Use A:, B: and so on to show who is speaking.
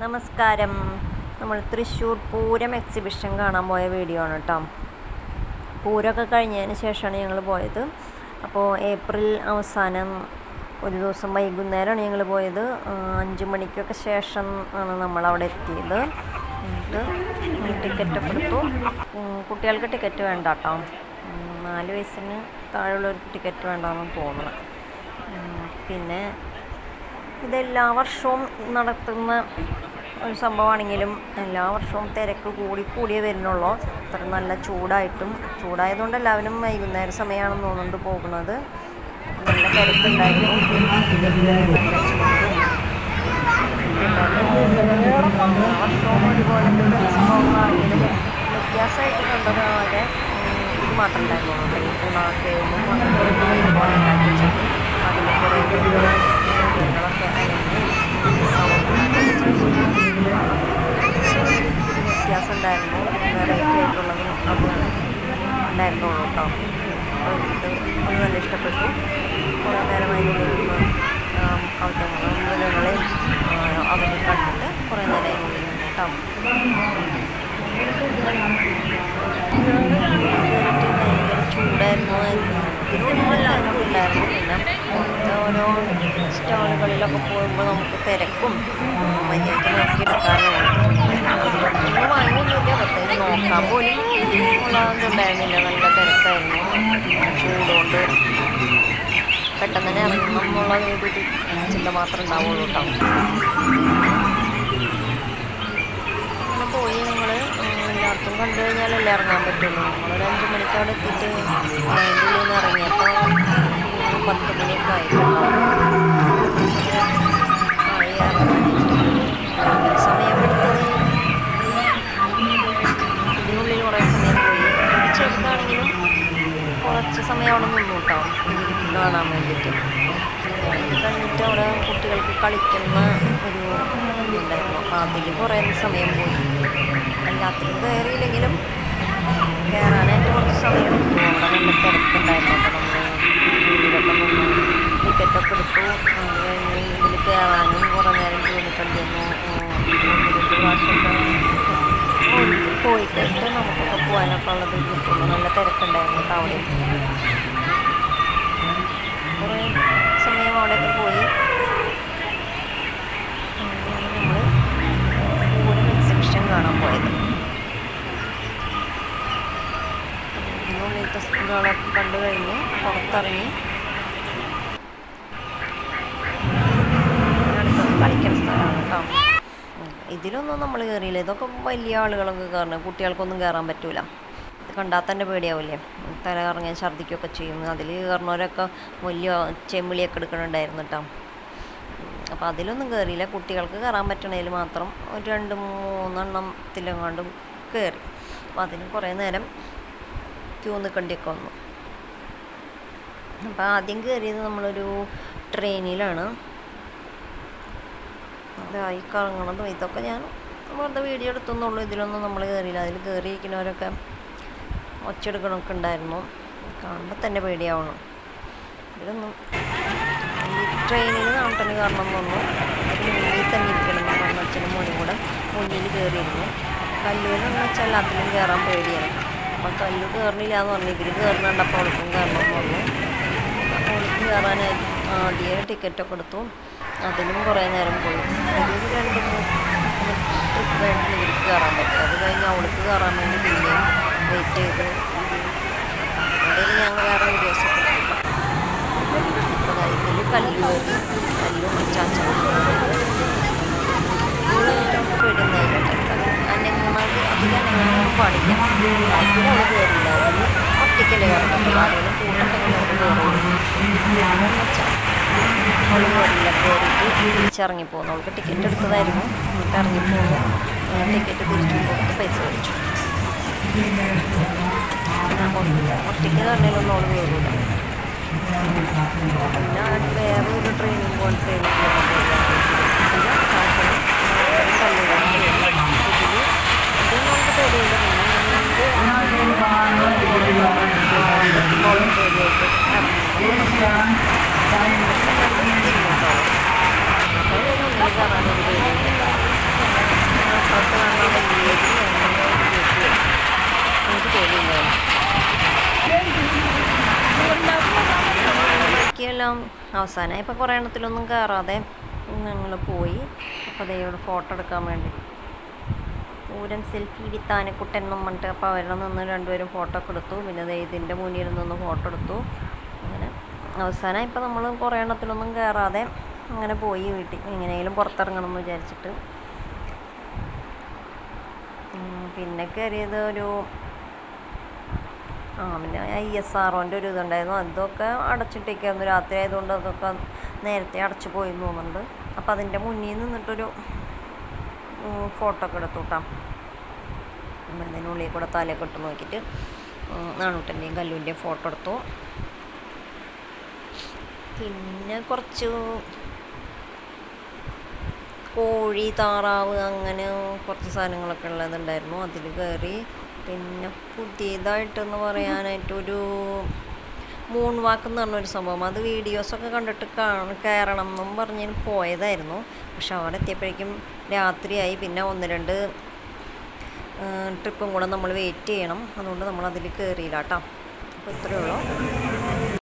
A: നമസ്കാരം. നമ്മൾ തൃശ്ശൂർ പൂരം എക്സിബിഷൻ കാണാൻ പോയ വീഡിയോ ആണ് കേട്ടോ പൂരമൊക്കെ കഴിഞ്ഞതിന് ശേഷമാണ് ഞങ്ങൾ പോയത്. അപ്പോൾ ഏപ്രിൽ അവസാനം ഒരു ദിവസം വൈകുന്നേരമാണ് ഞങ്ങൾ പോയത്. അഞ്ച് മണിക്കൊക്കെ ശേഷം ആണ് നമ്മൾ അവിടെ എത്തിയത്. എന്നിട്ട് കൊടുത്തു കുട്ടികൾക്ക് ടിക്കറ്റ് വേണ്ട കേട്ടോ നാല് വയസ്സിന് താഴെയുള്ളവർക്ക് ടിക്കറ്റ് വേണ്ടെന്ന് തോന്നണം. പിന്നെ ഇതെല്ലാ വർഷവും നടത്തുന്ന ഒരു സംഭവമാണെങ്കിലും എല്ലാ വർഷവും തിരക്ക് കൂടി കൂടിയേ വരുന്നുള്ളൂ. അത്ര നല്ല ചൂടായിട്ടും ചൂടായതുകൊണ്ട് എല്ലാവരും വൈകുന്നേര സമയമാണെന്ന് തോന്നുന്നുണ്ട് പോകുന്നത്. നല്ല തിരക്കുണ്ടായിരുന്നു. വർഷവും ഒരുപോലെ സംഭവങ്ങളാണെങ്കിലും വ്യത്യാസമായിട്ട് കണ്ടത് അവരെ ഇത് മാത്രം ഉണ്ടായിരുന്നു ഉണ്ടാക്കി അതിൽ കുറേ ഉണ്ടായിരുന്നു. വെറൈറ്റി ആയിട്ടുള്ളതും അത് ഉണ്ടായിരുന്നുള്ളൂ കേട്ടോ. അത് നല്ല ഇഷ്ടപ്പെട്ടു. കുറേ നേരമായി നിന്ന് അവിടുത്തെ മൃഗങ്ങളെ അവരെ കണ്ടിട്ട് കുറേ നേരമായി നിന്ന് കേട്ടോ. ചൂടായിരുന്നു ഉണ്ടായിരുന്നു പിന്നെ ഓരോ സ്റ്റാളുകളിലൊക്കെ പോകുമ്പോൾ നമുക്ക് തിരക്കും മര്യാദയ്ക്ക് നോക്കിയെടുക്കാനും ഒന്നും വാങ്ങിയൊന്നുമില്ല പക്ഷേ നോക്കാൻ പോലും ഉള്ളതൊന്നുണ്ടായിരുന്നില്ല നല്ല തിരക്കായിരുന്നു ചൂടുകൊണ്ട് പെട്ടെന്ന് തന്നെ ഇറങ്ങണം എന്നുള്ള ഒരു ചിന്ത മാത്രമേ ഉണ്ടാവുള്ളൂ കേട്ടോ അങ്ങനെ പോയി ഞങ്ങൾ എല്ലാവർക്കും കണ്ടു കഴിഞ്ഞാലല്ലേ ഇറങ്ങാൻ പറ്റുള്ളൂ നമ്മളൊരു അഞ്ച് മണിക്ക് അവിടെ എത്തിയിട്ട് അതിന്റെ ഉള്ളിൽ നിന്ന് ഇറങ്ങിയപ്പോൾ പത്ത് മണിയൊക്കെ ആയി അവിടെ കുട്ടികൾക്ക് കളിക്കുന്ന ഒരു ഇതുണ്ടായിരുന്നു. അപ്പോൾ അതിൽ കുറേ സമയം പോയി. എല്ലാത്തിനും കയറിയില്ലെങ്കിലും കയറാനായിട്ട് കുറച്ച് സമയം എടുത്തു. അവിടെ നല്ല തിരക്കുണ്ടായിരുന്നു. അപ്പോൾ നമ്മൾ ടിക്കറ്റൊക്കെ എടുത്തു. ഇതിൽ കയറാനും കുറേ നേരം രണ്ട് പ്രാവശ്യമൊക്കെ പോയി നമുക്കൊക്കെ പോകാനൊക്കെ ഉള്ളത് കിട്ടുന്നു. നല്ല തിരക്കുണ്ടായിരുന്നു. അവിടെ കുറേ അവിടെയൊക്കെ പോയി. നമ്മൾ എക്സിബിഷൻ കാണാൻ പോയത്. ഇതിനുള്ളിലത്തെ ഇതുകളൊക്കെ കണ്ടു കഴിഞ്ഞ് പുറത്തിറങ്ങി. അടുത്തത് കളിക്കുന്ന സ്ഥലമാണ് കേട്ടോ. ഇതിലൊന്നും നമ്മൾ കയറിയില്ല ഇതൊക്കെ വലിയ ആളുകളൊക്കെ കയറണം കുട്ടികൾക്കൊന്നും കയറാൻ പറ്റൂല. കണ്ടാൽ തന്നെ പേടിയാവില്ലേ തല കറങ്ങാൻ ഛർദ്ദിക്കുകയൊക്കെ ചെയ്യും. അതിൽ കയറുന്നവരൊക്കെ വലിയ ചെമ്മിളിയൊക്കെ എടുക്കണുണ്ടായിരുന്നു കേട്ടോ അപ്പോൾ അതിലൊന്നും കയറിയില്ല കുട്ടികൾക്ക് കയറാൻ പറ്റണതിൽ മാത്രം ഒരു രണ്ട് മൂന്നെണ്ണത്തിലെങ്ങാണ്ടും കയറി അപ്പോൾ അതിന് കുറേ നേരം ക്യൂ നിൽക്കേണ്ടിയൊക്കെ വന്നു. അപ്പോൾ ആദ്യം കയറിയത് നമ്മളൊരു ട്രെയിനിലാണ്. അതായി കറങ്ങണതും ഇതൊക്കെ ഞാൻ വെറുതെ വീഡിയോ എടുത്തൊന്നുള്ളൂ. ഇതിലൊന്നും നമ്മൾ കയറിയില്ല അതിൽ കയറിയിരിക്കുന്നവരൊക്കെ ഒച്ചെടുക്കണമൊക്കെ ഉണ്ടായിരുന്നു കാണുമ്പോൾ തന്നെ പേടിയാവണം. ഇതൊന്നും ഈ ട്രെയിനിൽ നാട്ടിന് കാരണം തോന്നുന്നു അതിന് മുന്നിൽ തന്നെ ഇരിക്കണം കാരണം അച്ഛനും മോനും കൂടെ മുന്നിൽ കയറിയിരുന്നു. കല്ലൂരെന്ന് വെച്ചാൽ അതിലും കയറാൻ പേടിയാണ്. അപ്പം കല്ലു കയറണില്ല എന്ന് പറഞ്ഞു ഇവർ കയറുന്നുണ്ടപ്പോൾ അവൾക്കും കയറണം എന്ന് പറഞ്ഞു. അവൾക്ക് കയറാനായി ആദ്യ ടിക്കറ്റൊക്കെ എടുത്തു. അതിലും കുറേ നേരം പോയി. അതിൽ രണ്ട് മൂന്ന് ട്രിപ്പ് കഴിഞ്ഞിട്ട് ഇവർക്ക് കയറാൻ പറ്റും. അത് കഴിഞ്ഞ് അവൾക്ക് കയറാൻ വേണ്ടി വെയിറ്റ് ചെയ്ത് അതിൽ ഞങ്ങൾ വേറെ എടുത്തില്ല ഇതിൽ കല്ല് കല്ലും കയറിയിട്ട് തിരിച്ചിറങ്ങിപ്പോന്നു അവൾക്ക് ടിക്കറ്റ് എടുത്തതായിരുന്നു. എന്നിട്ട് ഇറങ്ങിപ്പോന്നു ടിക്കറ്റ് തിരിച്ചു പൈസ മേടിച്ചു. ഒറ്റയ്ക്ക് കയറണേലൊന്നും അവൾ കയറില്ല പിന്നെ വേറെ ഒരു ട്രെയിനിങ് പോലെ ട്രെയിനിങ് നമുക്ക് അവസാനം ഇപ്പോൾ കുറേ എണ്ണത്തിലൊന്നും കയറാതെ ഞങ്ങൾ പോയി. അപ്പോൾ അതേ ഇവിടെ ഫോട്ടോ എടുക്കാൻ വേണ്ടി. പൂരം സെൽഫി വിത്ത് ആനക്കുട്ടൻ എന്നും പറഞ്ഞിട്ട് അപ്പോൾ അവരുടെ നിന്ന് രണ്ടുപേരും ഫോട്ടോ ഒക്കെ എടുത്തു. പിന്നെ അതേ ഇതിന്റെ മുന്നിൽ നിന്ന് ഫോട്ടോ എടുത്തു. അങ്ങനെ അവസാനം ഇപ്പോൾ നമ്മൾ കുറേ എണ്ണത്തിലൊന്നും കയറാതെ അങ്ങനെ പോയി വീട്ടിൽ. എങ്ങനെയെങ്കിലും പുറത്തിറങ്ങണം എന്ന് വിചാരിച്ചിട്ട് പിന്നെ കയറിയത് ഒരു ആ പിന്നെ ഐ എസ് ആർ ഒന്റെ ഒരു ഇതുണ്ടായിരുന്നു. അതൊക്കെ അടച്ചിട്ടേക്കായിരുന്നു. രാത്രി ആയതുകൊണ്ട് അതൊക്കെ നേരത്തെ അടച്ചു പോയി തോന്നുന്നുണ്ട്. അപ്പം അതിന്റെ മുന്നിൽ നിന്നിട്ടൊരു ഫോട്ടോ ഒക്കെ എടുത്തു കേട്ടോ അതിനുള്ളിൽ കൂടെ തലയൊക്കെ ഇട്ട് നോക്കിയിട്ട് നാണൂട്ടന്റെയും കല്ലുവിന്റെയും ഫോട്ടോ എടുത്തു. പിന്നെ കുറച്ച് കോഴി താറാവ് അങ്ങനെ കുറച്ച് സാധനങ്ങളൊക്കെ ഉള്ളതുണ്ടായിരുന്നു. അതിൽ കയറി പിന്നെ പുതിയതായിട്ടെന്ന് പറയാനായിട്ട് ഒരു മൂൺ വാക്ക് എന്ന് പറഞ്ഞൊരു സംഭവം. അത് വീഡിയോസൊക്കെ കണ്ടിട്ട് കാണ കയറണം എന്നും പറഞ്ഞ് പോയതായിരുന്നു. പക്ഷെ അവിടെ എത്തിയപ്പോഴേക്കും രാത്രിയായി. പിന്നെ ഒന്ന് രണ്ട് ട്രിപ്പും കൂടെ നമ്മൾ വെയിറ്റ് ചെയ്യണം. അതുകൊണ്ട് നമ്മൾ അതിൽ കയറിയില്ല കേട്ടോ. അപ്പോൾ ഇത്രയേ ഉള്ളൂ.